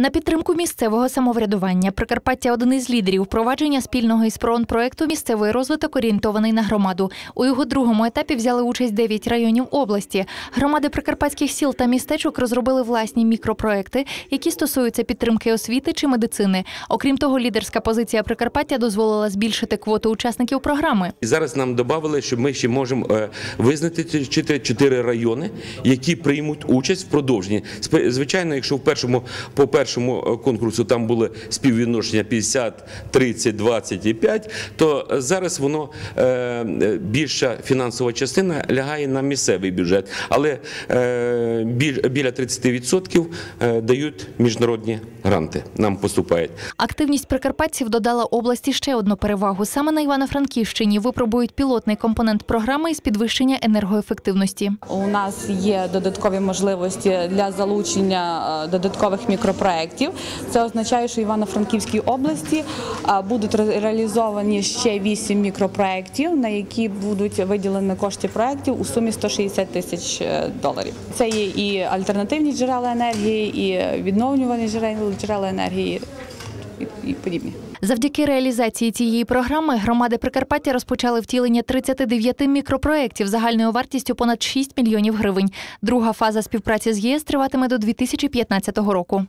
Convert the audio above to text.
На підтримку місцевого самоврядування Прикарпаття один із лідерів впровадження спільного із проекту Місцевий розвиток орієнтований на громаду. У його другому етапі взяли участь 9 районів області. Громади прикарпатських сіл та містечок розробили власні мікропроекти, які стосуються підтримки освіти чи медицини. Окрім того, лідерська позиція Прикарпаття дозволила збільшити квоту учасників програми. І зараз нам додали, що ми ще можемо е, визначити чотири райони, які приймуть участь в продовженні. Звичайно, якщо в першому по першому е, конкурсу там були співвідношення 50, 30, 20 і 5, то зараз воно е, більша фінансова частина лягає на місцевий бюджет, але е, біля 30% е, дають міжнародні гранти. Нам поступають. Активність прикарпатців додала області ще одну перевагу. Саме на Івано-Франківщині випробують пілотний компонент програми із підвищення енергоефективності. У нас є додаткові можливості для залучення додаткових мікропроєктів. Це означає, що в Івано-Франківській області будуть ре- реалізовані ще вісім мікропроєктів, на які будуть виділені кошти проєктів у сумі 160 тисяч е, доларів. Це є і альтернативні джерела енергії, і відновлювані джерела енергії і подібні. Завдяки реалізації цієї програми громади Прикарпаття розпочали втілення 39 мікропроєктів загальною вартістю понад 6 мільйонів гривень. Друга фаза співпраці з ЄС триватиме до 2015 року.